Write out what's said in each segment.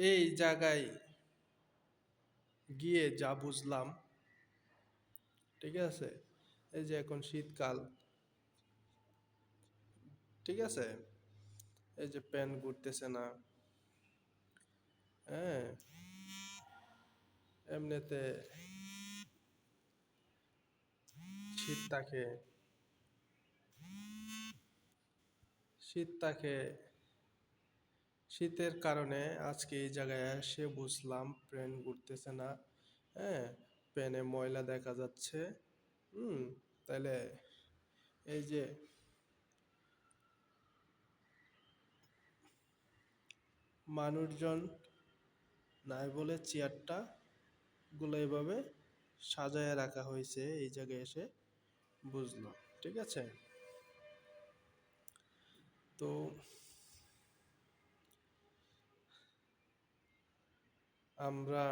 এই জায়গায় গিয়ে যা বুঝলাম, ঠিক আছে? এই যে এখন শীতকাল, ঠিক আছে? এই যে প্যান ঘুরতেছে না হ্যাঁ? এমনিতে শীত থাকে শীত থাকে শীতের কারণে আজকে এই জায়গায় এসে বুঝলাম প্যান ঘুরতেছে না। হ্যাঁ প্যানে ময়লা দেখা যাচ্ছে। হুম তাহলে এই যে মানুষজন নাই বলে চেয়ারটা গুলো এভাবে সাজায় রাখা হয়েছে এই জায়গায় এসে বুঝলো, ঠিক আছে? তো আমরা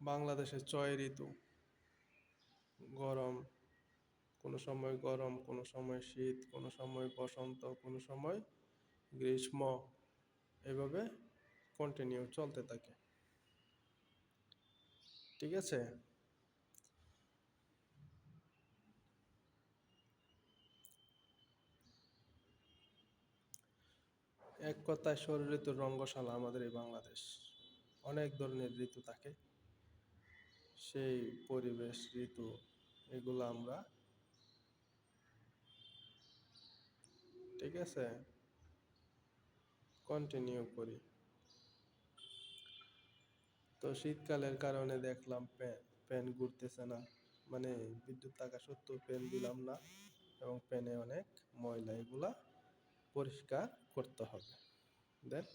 বাংলাদেশে ছয় ঋতু, গরম, কোনো সময় গরম, কোনো সময় শীত, কোনো সময় বসন্ত, কোনো সময় গ্রীষ্ম, এভাবে কন্টিনিউ চলতে থাকে। ঠিক আছে? এক কথায় ষড় ঋতুর রঙ্গশালা আমাদের এই বাংলাদেশ। অনেক ধরনের ঋতু থাকে। সেই পরিবেশ, ঋতু, এগুলো আমরা ঠিক আছে? কন্টিনিউ করি। তো শীতকালের কারণে দেখলাম প্যান ঘুরতেছে না। মানে বিদ্যুৎ থাকা সত্ত্বেও প্যান দিলাম না। এবং প্যানে অনেক ময়লা এগুলা পরিষ্কার করতে হবে। দেন